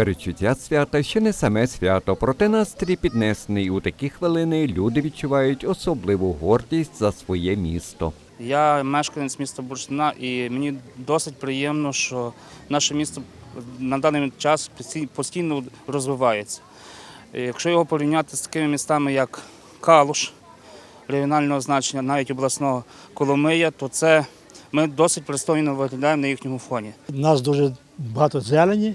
Перечуття свята ще не саме свято, проте настрій піднесений. У такі хвилини люди відчувають особливу гордість за своє місто. Я мешканець міста Бурштина, і мені досить приємно, що наше місто на даний час постійно розвивається. Якщо його порівняти з такими містами, як Калуш, регіонального значення, навіть обласного Коломия, то це ми досить пристойно виглядаємо на їхньому фоні. У нас дуже багато зелені,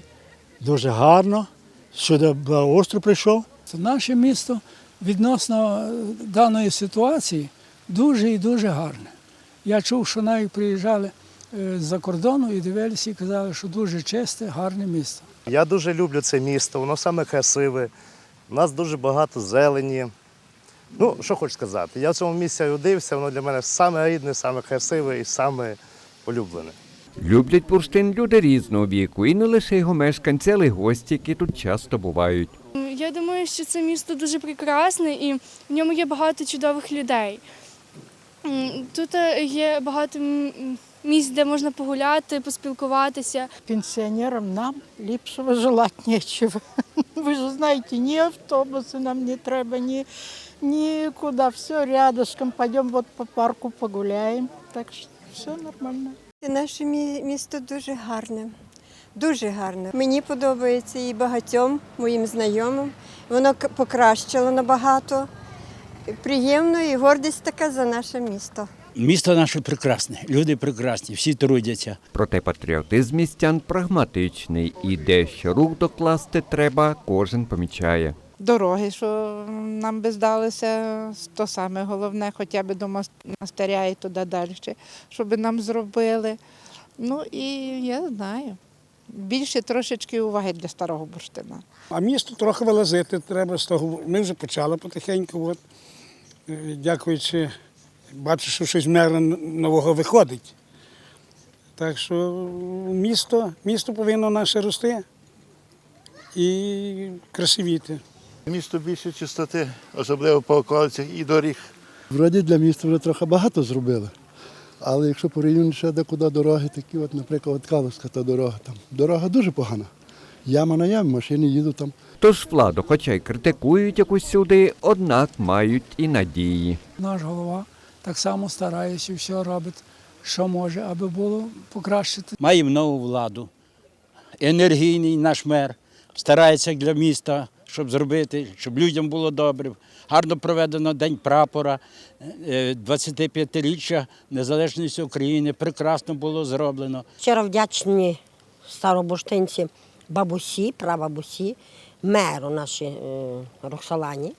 дуже гарно. Сюди благоустрій прийшов. Наше місто відносно е, даної ситуації дуже і дуже гарне. Я чув, що навіть приїжджали е, з-за кордону і дивилися і казали, що дуже чисте, гарне місто. Я дуже люблю це місто, воно саме красиве. У нас дуже багато зелені. Ну, що хочу сказати, я в цьому місці родився, воно для мене саме рідне, саме красиве і саме улюблене. Люблять бурштин люди різного віку, і не лише його мешканці, але й гості, які тут часто бувають. Я думаю, що це місто дуже прекрасне і в ньому є багато чудових людей. М, Тут е, є багато м, місць, де можна погуляти, поспілкуватися. Пенсионерам нам ліпшего желать нечего. Вы же знаете, ни автобусы нам не треба, ни никуда. Все рядышком. Пойдем вот по парку погуляем. Так что все нормально. Наше місто дуже гарне, дуже гарне. Мені подобається і багатьом моїм знайомим. Воно покращило набагато. Приємно і гордість така за наше місто. Місто наше прекрасне, люди прекрасні, всі трудяться. Проте патріотизм містян прагматичний, і де що рух докласти треба, кожен помічає. Дороги, що нам би здалося, то саме головне, хоча б до монастиря і туди далі, щоб нам зробили. Ну і я знаю. Більше трошечки уваги для старого бурштина. А місто трохи вилазити треба з того. Ми вже почали потихеньку. От. Е, Дякуючи, бачу, що щось мера нового виходить. Так що місто, місто повинно наше рости і красивіти. Місто більше чистоти, особливо по околицях і доріг. Вроді для міста вже трохи багато зробили. Але якщо порівняно ще декуди дороги, такі, от, наприклад, от Каловська та дорога, там дорога дуже погана. Яма на ямі, машини їдуть там. Тож владу, хоча й критикують якусь сюди, однак мають і надії. Наш голова так само старається, все робить, що може, аби було покращити. Маємо нову владу. Енергійний наш мер старається для міста, щоб зробити, щоб людям було добре. Гарно проведено День прапора, е, 25-річчя Незалежності України. Прекрасно було зроблено. Щиро вдячні старобуштинці бабусі, прабабусі, меру нашій е, Роксолані.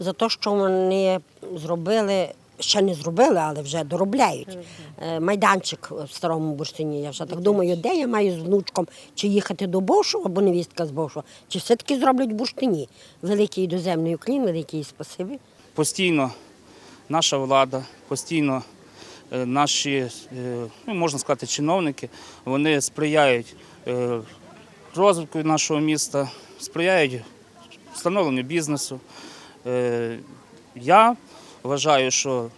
За те, що вони зробили, ще не зробили, але вже доробляють. е, Майданчик в старому бурштині. Я вже так думаю, де я маю з внучком чи їхати до Бовшу або невістка з Бовшу, чи все-таки зроблять в бурштині. Великий доземний уклін, великий спасибі. Постійно наша влада, постійно е, наші, е, ну, можна сказати, чиновники, вони сприяють розвитку нашого міста, сприяють встановленню бізнесу. Я вважаю, що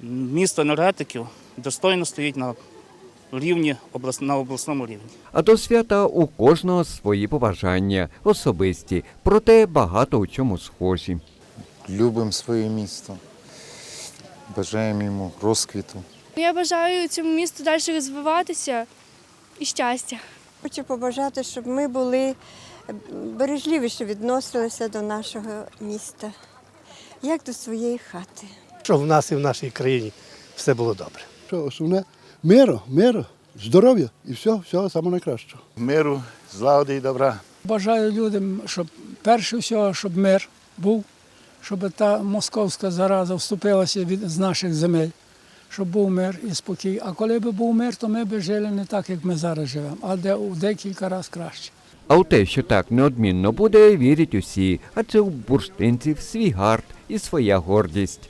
місто енергетиків достойно стоїть на рівні на обласному рівні. А до свята у кожного свої побажання, особисті, проте багато у чому схожі. Любимо своє місто, бажаємо йому розквіту. Я бажаю цьому місту далі розвиватися і щастя. Хочу побажати, щоб ми були бережливіше відносилися до нашого міста, як до своєї хати. Щоб в нас і в нашій країні все було добре. Що основне миру, миру, здоров'я і все, все саме найкраще. Миру, злагоди і добра. Бажаю людям, щоб перше всього, щоб мир був, щоб та московська зараза вступилася від з наших земель, щоб був мир і спокій. А коли б був мир, то ми б жили не так, як ми зараз живемо, а де у декілька разів краще. А у те, що так неодмінно буде, вірять усі, адже у бурштинців свій гард і своя гордість.